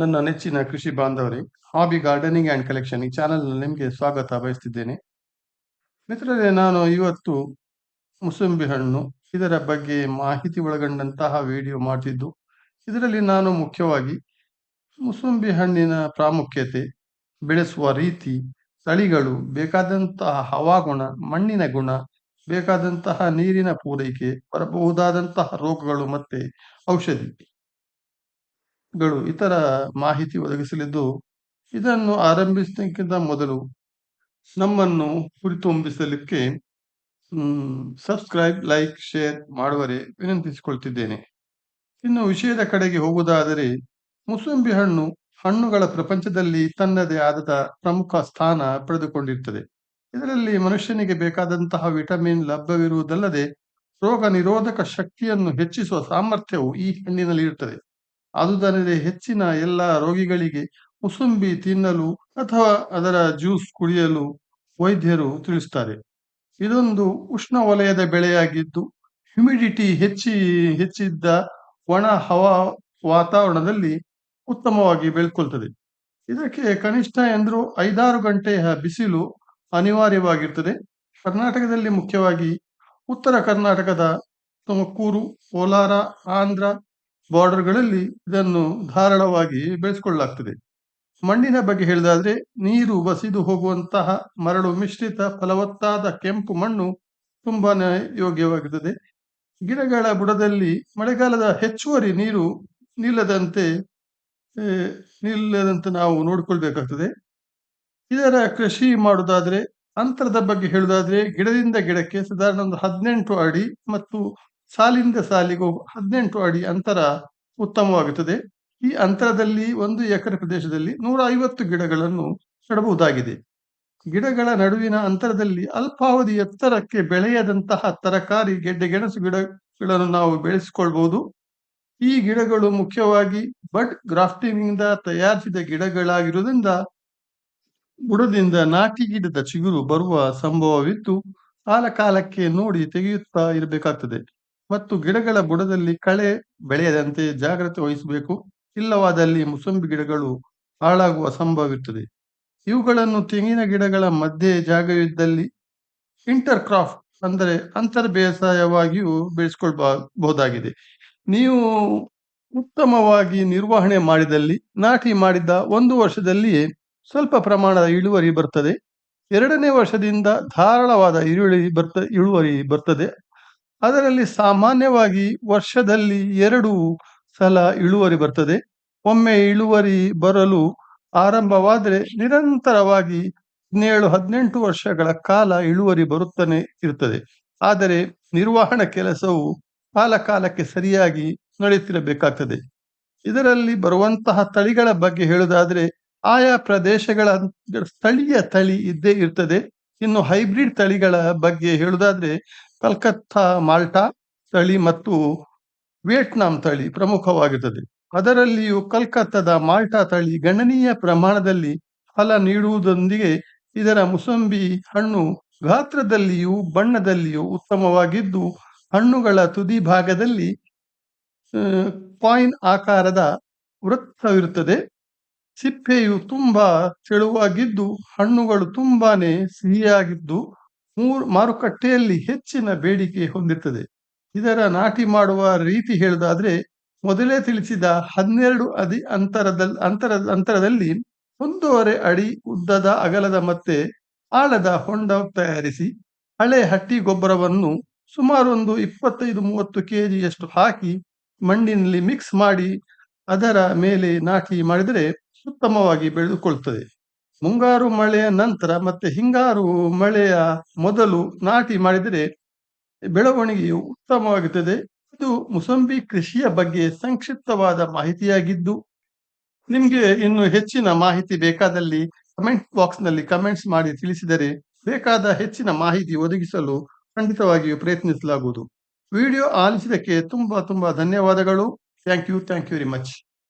ನನ್ನ ನೆಚ್ಚಿನ ಕೃಷಿ ಬಾಂಧವರೇ, ಹಾಬಿ ಗಾರ್ಡನಿಂಗ್ ಆ್ಯಂಡ್ ಕಲೆಕ್ಷನ್ ಈ ಚಾನಲ್ನಲ್ಲಿ ನಿಮಗೆ ಸ್ವಾಗತ ಬಯಸ್ತಿದ್ದೇನೆ. ಮಿತ್ರರೇ, ನಾನು ಇವತ್ತು ಮುಸಂಬಿ ಹಣ್ಣು, ಇದರ ಬಗ್ಗೆ ಮಾಹಿತಿ ಒಳಗೊಂಡಂತಹ ವಿಡಿಯೋ ಮಾಡ್ತಿದ್ದು, ಇದರಲ್ಲಿ ನಾನು ಮುಖ್ಯವಾಗಿ ಮುಸಂಬಿ ಹಣ್ಣಿನ ಪ್ರಾಮುಖ್ಯತೆ, ಬೆಳೆಸುವ ರೀತಿ, ತಳಿಗಳು, ಬೇಕಾದಂತಹ ಹವಾಗುಣ, ಮಣ್ಣಿನ ಗುಣ, ಬೇಕಾದಂತಹ ನೀರಿನ ಪೂರೈಕೆ, ಬರಬಹುದಾದಂತಹ ರೋಗಗಳು ಮತ್ತೆ ಔಷಧಿಗಳು ಇತರ ಮಾಹಿತಿ ಒದಗಿಸಲಿದ್ದು, ಇದನ್ನು ಆರಂಭಿಸಕ್ಕಿಂತ ಮೊದಲು ನಮ್ಮನ್ನು ಹುರಿತುಂಬಿಸಲಿಕ್ಕೆ ಸಬ್ಸ್ಕ್ರೈಬ್ ಲೈಕ್ ಶೇರ್ ಮಾಡುವರೆ ವಿನಂತಿಸಿಕೊಳ್ತಿದ್ದೇನೆ. ಇನ್ನು ವಿಷಯದ ಕಡೆಗೆ ಹೋಗುವುದಾದರೆ, ಮುಸಂಬಿ ಹಣ್ಣು ಹಣ್ಣುಗಳ ಪ್ರಪಂಚದಲ್ಲಿ ತನ್ನದೇ ಆದ ಪ್ರಮುಖ ಸ್ಥಾನ ಪಡೆದುಕೊಂಡಿರ್ತದೆ. ಇದರಲ್ಲಿ ಮನುಷ್ಯನಿಗೆ ಬೇಕಾದಂತಹ ವಿಟಮಿನ್ ಲಭ್ಯವಿರುವುದಲ್ಲದೆ ರೋಗ ನಿರೋಧಕ ಶಕ್ತಿಯನ್ನು ಹೆಚ್ಚಿಸುವ ಸಾಮರ್ಥ್ಯವು ಈ ಹಣ್ಣಿನಲ್ಲಿ ಇರುತ್ತದೆ ಆದುದರಿಂದ ಹೆಚ್ಚಿನ ಎಲ್ಲ ರೋಗಿಗಳಿಗೆ ಮುಸುಂಬಿ ತಿನ್ನಲು ಅಥವಾ ಅದರ ಜ್ಯೂಸ್ ಕುಡಿಯಲು ವೈದ್ಯರು ತಿಳಿಸುತ್ತಾರೆ ಇದೊಂದು ಉಷ್ಣ ವಲಯದ ಬೆಳೆಯಾಗಿದ್ದು, ಹ್ಯುಮಿಡಿಟಿ ಹೆಚ್ಚಿ, ಹೆಚ್ಚಿದ್ದ ಒಣ ಹವಾ ವಾತಾವರಣದಲ್ಲಿ ಉತ್ತಮವಾಗಿ ಬೆಳ್ಕೊಳ್ತದೆ. ಇದಕ್ಕೆ ಕನಿಷ್ಠ ಎಂದ್ರು ಐದಾರು ಗಂಟೆಯ ಬಿಸಿಲು ಅನಿವಾರ್ಯವಾಗಿರ್ತದೆ. ಕರ್ನಾಟಕದಲ್ಲಿ ಮುಖ್ಯವಾಗಿ ಉತ್ತರ ಕರ್ನಾಟಕದ ತುಮಕೂರು, ಕೋಲಾರ, ಆಂಧ್ರ ಬಾರ್ಡರ್ಗಳಲ್ಲಿ ಇದನ್ನು ಧಾರಾಳವಾಗಿ ಬೆಳೆಸಿಕೊಳ್ಳಲಾಗ್ತದೆ. ಮಣ್ಣಿನ ಬಗ್ಗೆ ಹೇಳಿದಾದ್ರೆ ನೀರು ಬಸಿದು ಹೋಗುವಂತಹ ಮರಳು ಮಿಶ್ರಿತ ಫಲವತ್ತಾದ ಕೆಂಪು ಮಣ್ಣು ತುಂಬಾ ಯೋಗ್ಯವಾಗುತ್ತದೆ ಗಿಡಗಳ ಬುಡದಲ್ಲಿ ಮಳೆಗಾಲದ ಹೆಚ್ಚುವರಿ ನೀರು ನಿಲ್ಲದಂತೆ ನಿಲ್ಲದಂತೆ ನಾವು ನೋಡಿಕೊಳ್ಬೇಕಾಗ್ತದೆ. ಇದರ ಕೃಷಿ ಮಾಡುವುದಾದ್ರೆ, ಅಂತರದ ಬಗ್ಗೆ ಹೇಳುವುದಾದ್ರೆ, ಗಿಡದಿಂದ ಗಿಡಕ್ಕೆ ಸಾಧಾರಣ ಒಂದು ಹದಿನೆಂಟು ಅಡಿ ಮತ್ತು ಸಾಲಿಂದ ಸಾಲಿಗೂ ಹದಿನೆಂಟು ಅಡಿ ಅಂತರ ಉತ್ತಮವಾಗುತ್ತದೆ. ಈ ಅಂತರದಲ್ಲಿ ಒಂದು ಎಕರೆ ಪ್ರದೇಶದಲ್ಲಿ ನೂರ ಐವತ್ತು ಗಿಡಗಳನ್ನು ನೆಡಬಹುದಾಗಿದೆ. ಗಿಡಗಳ ನಡುವಿನ ಅಂತರದಲ್ಲಿ ಅಲ್ಪಾವಧಿ ಎತ್ತರಕ್ಕೆ ಬೆಳೆಯದಂತಹ ತರಕಾರಿ, ಗೆಡ್ಡೆ, ಗೆಣಸು ಗಿಡಗಳನ್ನು ನಾವು ಬೆಳೆಸಿಕೊಳ್ಬಹುದು. ಈ ಗಿಡಗಳು ಮುಖ್ಯವಾಗಿ ಬಡ್ ಗ್ರಾಫ್ಟಿಂಗ್ ತಯಾರಿಸಿದ ಗಿಡಗಳಾಗಿರುವುದರಿಂದ ಬುಡದಿಂದ ನಾಟಿ ಗಿಡದ ಚಿಗುರು ಬರುವ ಸಂಭವವಿದ್ದು ಕಾಲಕಾಲಕ್ಕೆ ನೋಡಿ ತೆಗೆಯುತ್ತಾ ಇರಬೇಕಾಗ್ತದೆ. ಮತ್ತು ಗಿಡಗಳ ಬುಡದಲ್ಲಿ ಕಳೆ ಬೆಳೆಯದಂತೆ ಜಾಗ್ರತೆ ವಹಿಸಬೇಕು. ಇಲ್ಲವಾದಲ್ಲಿ ಮುಸಂಬಿ ಗಿಡಗಳು ಹಾಳಾಗುವ ಸಂಭವವಿರುತ್ತದೆ. ಇವುಗಳನ್ನು ತೆಂಗಿನ ಗಿಡಗಳ ಮಧ್ಯೆ ಜಾಗವಿದ್ದಲ್ಲಿ ಇಂಟರ್ ಕ್ರಾಫ್ಟ್ ಅಂದರೆ ಅಂತರ್ ಬೇಸಾಯವಾಗಿಯೂ ಬೆಳೆಸ್ಕೊಳ್ಬಹುದಾಗಿದೆ ನೀವು ಉತ್ತಮವಾಗಿ ನಿರ್ವಹಣೆ ಮಾಡಿದಲ್ಲಿ, ನಾಟಿ ಮಾಡಿದ ಒಂದು ವರ್ಷದಲ್ಲಿಯೇ ಸ್ವಲ್ಪ ಪ್ರಮಾಣದ ಇಳುವರಿ ಬರ್ತದೆ. ಎರಡನೇ ವರ್ಷದಿಂದ ಧಾರಾಳವಾದ ಇಳುವರಿ ಬರ್ತ ಇಳುವರಿ ಬರ್ತದೆ. ಅದರಲ್ಲಿ ಸಾಮಾನ್ಯವಾಗಿ ವರ್ಷದಲ್ಲಿ ಎರಡು ಸಲ ಇಳುವರಿ ಬರ್ತದೆ. ಒಮ್ಮೆ ಇಳುವರಿ ಬರಲು ಆರಂಭವಾದರೆ ನಿರಂತರವಾಗಿ ಹದಿನೇಳು, ಹದಿನೆಂಟು ವರ್ಷಗಳ ಕಾಲ ಇಳುವರಿ ಬರುತ್ತಾನೆ ಇರುತ್ತದೆ ಆದರೆ ನಿರ್ವಹಣಾ ಕೆಲಸವು ಕಾಲ ಕಾಲಕ್ಕೆ ಸರಿಯಾಗಿ ನಡೆಯುತ್ತಿರಬೇಕಾಗ್ತದೆ. ಇದರಲ್ಲಿ ಬರುವಂತಹ ತಳಿಗಳ ಬಗ್ಗೆ ಹೇಳುವುದಾದರೆ ಆಯಾ ಪ್ರದೇಶಗಳ ಸ್ಥಳೀಯ ತಳಿ ಇದ್ದೇ ಇರ್ತದೆ. ಇನ್ನು ಹೈಬ್ರಿಡ್ ತಳಿಗಳ ಬಗ್ಗೆ ಹೇಳುವುದಾದ್ರೆ ಕಲ್ಕತ್ತಾ, ಮಾಲ್ಟಾ ತಳಿ ಮತ್ತು ವಿಯೆಟ್ನಾಂ ತಳಿ ಪ್ರಮುಖವಾಗುತ್ತದೆ ಅದರಲ್ಲಿಯೂ ಕಲ್ಕತ್ತಾದ ಮಾಲ್ಟಾ ತಳಿ ಗಣನೀಯ ಪ್ರಮಾಣದಲ್ಲಿ ಫಲ ನೀಡುವುದರೊಂದಿಗೆ ಇದರ ಮುಸಂಬಿ ಹಣ್ಣು ಗಾತ್ರದಲ್ಲಿಯೂ ಬಣ್ಣದಲ್ಲಿಯೂ ಉತ್ತಮವಾಗಿದ್ದು, ಹಣ್ಣುಗಳ ತುದಿ ಭಾಗದಲ್ಲಿ ಕಾಯಿನ್ ಆಕಾರದ ವೃತ್ತವಿರುತ್ತದೆ. ಸಿಪ್ಪೆಯು ತುಂಬಾ ತೆಳುವಾಗಿದ್ದು, ಹಣ್ಣುಗಳು ತುಂಬಾನೇ ಸಿಹಿಯಾಗಿದ್ದು ಮಾರುಕಟ್ಟೆಯಲ್ಲಿ ಹೆಚ್ಚಿನ ಬೇಡಿಕೆ ಹೊಂದಿರ್ತದೆ. ಇದರ ನಾಟಿ ಮಾಡುವ ರೀತಿ ಹೇಳುದಾದ್ರೆ ಮೊದಲೇ ತಿಳಿಸಿದ ಹನ್ನೆರಡು ಅಡಿ ಅಂತರದ ಅಂತರ, ಅಂತರದಲ್ಲಿ ಒಂದೂವರೆ ಅಡಿ ಉದ್ದದ ಅಗಲದ ಮತ್ತೆ ಆಳದ ಹೊಂಡ ತಯಾರಿಸಿ, ಹಳೆ ಹಟ್ಟಿ ಗೊಬ್ಬರವನ್ನು ಸುಮಾರು ಒಂದು ಇಪ್ಪತ್ತೈದು ಮೂವತ್ತು ಕೆಜಿಯಷ್ಟು ಹಾಕಿ ಮಣ್ಣಿನಲ್ಲಿ ಮಿಕ್ಸ್ ಮಾಡಿ ಅದರ ಮೇಲೆ ನಾಟಿ ಮಾಡಿದರೆ ಉತ್ತಮವಾಗಿ ಬೆಳೆದುಕೊಳ್ತದೆ. ಮುಂಗಾರು ಮಳೆಯ ನಂತರ ಮತ್ತೆ ಹಿಂಗಾರು ಮಳೆಯ ಮೊದಲು ನಾಟಿ ಮಾಡಿದರೆ ಬೆಳವಣಿಗೆಯು ಉತ್ತಮವಾಗುತ್ತದೆ. ಇದು ಮುಸಂಬಿ ಕೃಷಿಯ ಬಗ್ಗೆ ಸಂಕ್ಷಿಪ್ತವಾದ ಮಾಹಿತಿಯಾಗಿದ್ದು, ನಿಮಗೆ ಇನ್ನು ಹೆಚ್ಚಿನ ಮಾಹಿತಿ ಬೇಕಾದಲ್ಲಿ ಕಮೆಂಟ್ ಬಾಕ್ಸ್ನಲ್ಲಿ ಕಮೆಂಟ್ಸ್ ಮಾಡಿ ತಿಳಿಸಿದರೆ ಬೇಕಾದ ಹೆಚ್ಚಿನ ಮಾಹಿತಿ ಒದಗಿಸಲು ಖಂಡಿತವಾಗಿಯೂ ಪ್ರಯತ್ನಿಸಲಾಗುವುದು. ವಿಡಿಯೋ ಆಲಿಸಿದಕ್ಕೆ ತುಂಬಾ ತುಂಬಾ ಧನ್ಯವಾದಗಳು. Thank you thank you very much.